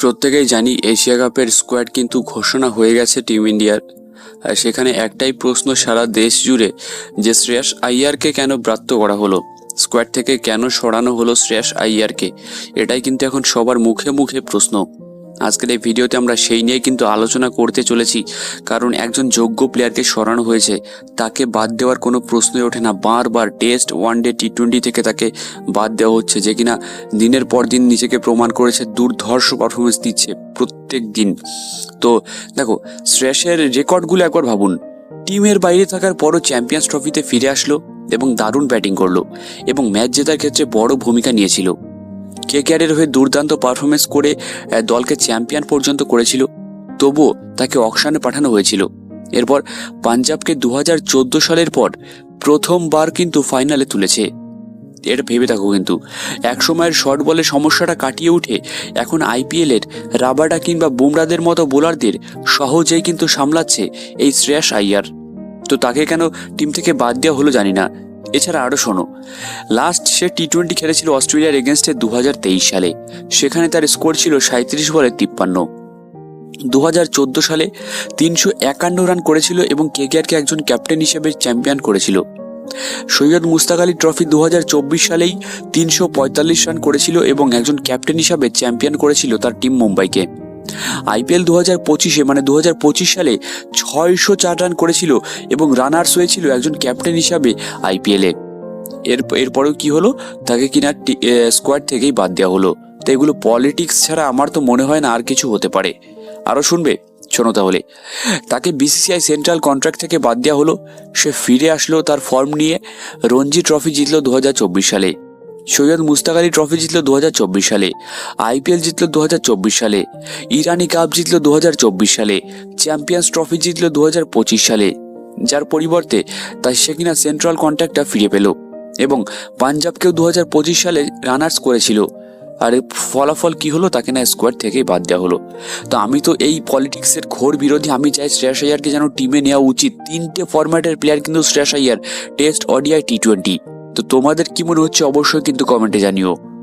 প্রত্যেকেই জানি এশিয়া কাপের স্কোয়াড কিন্তু ঘোষণা হয়ে গেছে টিম ইন্ডিয়ার। আর সেখানে একটাই প্রশ্ন, সারা দেশ জুড়ে যে শ্রেয়াস আইয়ারকে কেন ব্রাত্য করা হলো? স্কোয়াড থেকে কেন সরানো হলো শ্রেয়াস আইয়ারকে? এটাই কিন্তু এখন সবার মুখে মুখে প্রশ্ন। আজকের এই ভিডিওতে আমরা সেই নিয়ে কিন্তু আলোচনা করতে চলেছি। কারণ একজন যোগ্য প্লেয়ারকে সরানো হয়েছে, তাকে বাদ দেওয়ার কোনো প্রশ্নই ওঠে না। বারবার test one day T twenty থেকে তাকে বাদ দেওয়া হচ্ছে যে কিনা দিনের পর দিন নিজেকে প্রমাণ করেছে, দুর্ধর্ষ পারফরমেন্স দিচ্ছে প্রত্যেক দিন। তো দেখো শ্রেয়াসের রেকর্ডগুলো একবার ভাবুন। টিমের বাইরে থাকার পরও চ্যাম্পিয়ন্স ট্রফিতে ফিরে আসলো এবং দারুণ ব্যাটিং করল এবং ম্যাচ জেতার ক্ষেত্রে বড় ভূমিকা নিয়েছিল। কেকেআরের হয়ে দুর্দান্ত পারফরমেন্স করে দলকে চ্যাম্পিয়ন পর্যন্ত করেছিল। তবুও তাকে অকশানে পাঠানো হয়েছিল। এরপর পাঞ্জাবকে দু হাজার চোদ্দ সালের পর প্রথমবার কিন্তু ফাইনালে তুলেছে। এটা ভেবে থাকো কিন্তু এক সময়ের শর্ট বলের সমস্যাটা কাটিয়ে উঠে এখন আইপিএলের রাবাডা কিংবা বুমরাদের মতো বোলারদের সহজেই কিন্তু সামলাচ্ছে এই শ্রেয়াস আইয়ার। তো তাকে কেন টিম থেকে বাদ দেওয়া হলো জানি না। এছাড়া আরও শোনো লাস্ট সে টি টোয়েন্টি খেলেছিল অস্ট্রেলিয়ার এগেনস্টে দু হাজার তেইশ সালে। সেখানে তার স্কোর ছিল সাঁত্রিশ বলে তিপ্পান্ন। দু হাজার চোদ্দ সালে তিনশো একান্ন রান করেছিল এবং কেকেআরকে একজন ক্যাপ্টেন হিসেবে চ্যাম্পিয়ন করেছিল। সৈয়দ মুস্তাক আলী ট্রফি দু হাজার চব্বিশ সালেই তিনশো পঁয়তাল্লিশ রান করেছিল এবং একজন ক্যাপ্টেন হিসাবে চ্যাম্পিয়ন করেছিল তার টিম মুম্বাইকে। আইপিএল দু হাজার পঁচিশে মানে দু হাজার পঁচিশ সালে ছয়শো চার রান করেছিল এবং রানার্স হয়েছিল একজন ক্যাপ্টেন হিসাবে আইপিএলে। এর, এরপরেও কি হলো? তাকে কিনা স্কোয়াড থেকেই বাদ দেওয়া হলো। তো এগুলো পলিটিক্স ছাড়া আমার তো মনে হয় না আর কিছু হতে পারে। আরও শুনবে? শোনো তাহলে। তাকে বিসিসিআই সেন্ট্রাল কন্ট্রাক্ট থেকে বাদ দেওয়া হলো। সে ফিরে আসলো তার ফর্ম নিয়ে। রঞ্জি ট্রফি জিতলো দু হাজার চব্বিশ সালে। সৈয়দ মুস্তাক আলী ট্রফি জিতলো দু সালে, আইপিএল জিতলো দু সালে, ইরানি কাপ জিতলো দু সালে, চ্যাম্পিয়ন্স ট্রফি জিতলো দু সালে। যার পরিবর্তে তাই সে কিনা সেন্ট্রাল কন্ট্রাক্টটা ফিরে পেল এবং পাঞ্জাবকেও দু হাজার পঁচিশ সালে রানার্স করেছিল। আর ফলাফল কি হলো তাকে না স্কোয়াড থেকেই বাদ দেওয়া হলো। তো আমি তো এই পলিটিক্সের ঘোর বিরোধী, আমি চাই শ্রেয়াস আইয়ারকে যেন টিমে নেওয়া উচিত। তিনটে ফরম্যাটের প্লেয়ার কিন্তু Shreyas Iyer test ODI T twenty তো তোমাদের কি মনে হচ্ছে অবশ্যই কিন্তু কমেন্টে জানিও।